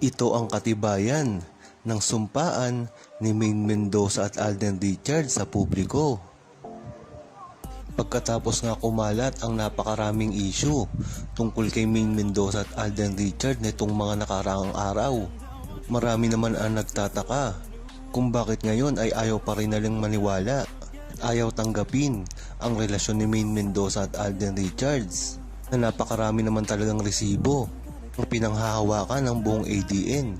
Ito ang katibayan ng sumpaan ni Maine Mendoza at Alden Richards sa publiko. Pagkatapos nga kumalat ang napakaraming issue tungkol kay Maine Mendoza at Alden Richards nitong mga nakaraang araw. Marami naman ang nagtataka kung bakit ngayon ay ayaw pa rin nalang maniwala. Ayaw tanggapin ang relasyon ni Maine Mendoza at Alden Richards na napakarami naman talagang resibo ang pinanghahawakan ng buong ADN.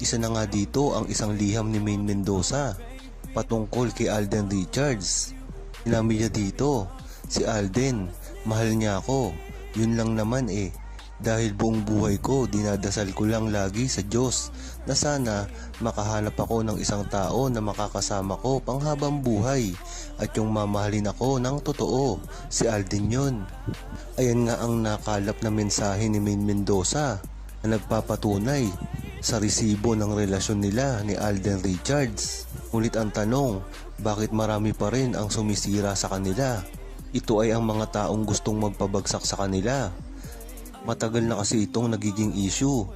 Isa na nga dito ang isang liham ni Maine Mendoza patungkol kay Alden Richards. Sinabi niya dito, si Alden, mahal niya ako. Yun lang naman eh. Dahil buong buhay ko, dinadasal ko lang lagi sa Diyos na sana makahanap ako ng isang tao na makakasama ko panghabang buhay at yung mamahalin ako ng totoo. Si Alden yun. Ayan nga ang nakalap na mensahe ni Maine Mendoza na nagpapatunay sa resibo ng relasyon nila ni Alden Richards. Ngunit ang tanong, bakit marami pa rin ang sumisira sa kanila? Ito ay ang mga taong gustong magpabagsak sa kanila. Matagal na kasi itong nagiging issue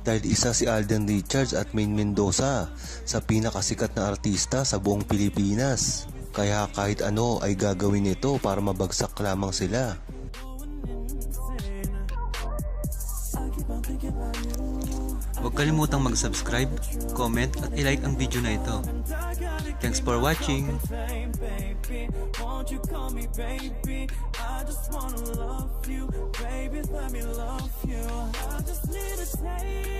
dahil isa si Alden Richards at Maine Mendoza sa pinakasikat na artista sa buong Pilipinas. Kaya kahit ano ay gagawin nito para mabagsak lamang sila. Huwag kalimutang mag-subscribe, comment at i-like ang video na ito. Thanks for watching! Baby. Won't you call me baby? I just wanna love you, baby. Let me love you. I just need a taste.